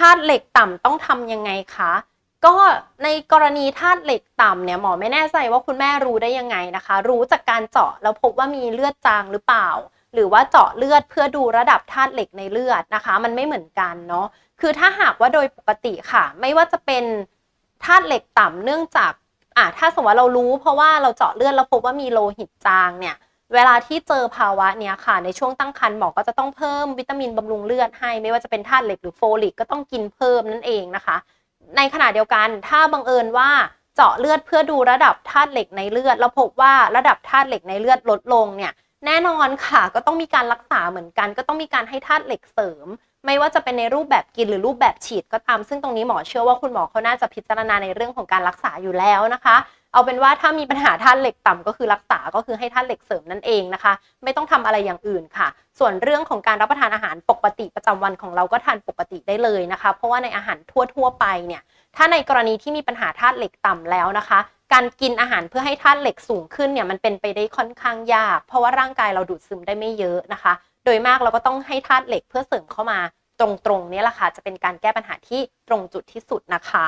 ธาตุเหล็กต่ำต้องทำยังไงคะ ก็ในกรณีธาตุเหล็กต่ำเนี่ยหมอไม่แน่ใจว่าคุณแม่รู้ได้ยังไงนะคะ รู้จากการเจาะแล้วพบว่ามีเลือดจางหรือเปล่า หรือว่าเจาะเลือดเพื่อดูระดับธาตุเหล็กในเลือดนะคะ มันไม่เหมือนกันเนาะคือถ้าหากว่าโดยปกติค่ะ ไม่ว่าจะเป็นธาตุเหล็กต่ำเนื่องจากอ่าถ้าสมมติว่าเรารู้เพราะว่าเราเจาะเลือดแล้วพบว่ามีโลหิตจางเนี่ย เวลาที่เจอภาวะเนี้ยค่ะ ในช่วงตั้งครรภ์หมอก็จะต้องเพิ่มวิตามินบำรุงเลือดให้ ไม่ว่าจะเป็นธาตุเหล็กหรือโฟลิกก็ต้องกินเพิ่มนั่นเองนะคะ ในขณะเดียวกันถ้าบังเอิญว่าเจาะเลือดเพื่อดูระดับธาตุเหล็กในเลือด แล้วพบว่าระดับธาตุเหล็กในเลือดลดลงเนี่ยแน่นอนค่ะก็ต้องมีการรักษาเหมือนกัน ก็ต้องมีการให้ธาตุเหล็กเสริม ไม่ว่าจะเป็นในรูปแบบกินหรือรูปแบบฉีดก็ตาม ซึ่งตรงนี้หมอเชื่อว่าคุณหมอเขาน่าจะพิจารณาในเรื่องของการรักษาอยู่แล้วนะคะ เอาเป็นว่าถ้ามีปัญหาธาตุเหล็กต่ำก็คือรักษาก็คือให้ธาตุเหล็กเสริมนั่นเองนะคะ ไม่ต้องทำอะไรอย่างอื่นค่ะ ส่วนเรื่องของการรับประทานอาหารปกติประจำวันของเราก็ทานปกติได้เลยนะคะ เพราะว่าในอาหารทั่ว ๆ ไปเนี่ยถ้าในกรณีที่มีปัญหาธาตุเหล็กต่ำแล้วนะคะ การกินอาหารเพื่อให้ธาตุเหล็กสูงขึ้นเนี่ยมันเป็นไปได้ค่อนข้างยาก เพราะว่าร่างกายเราดูดซึมได้ไม่เยอะนะคะ โดยมากเราก็ต้องให้ธาตุเหล็กเพื่อเสริมเข้ามาตรงๆนี้แหละค่ะจะเป็นการแก้ปัญหาที่ตรงจุดที่สุดนะคะ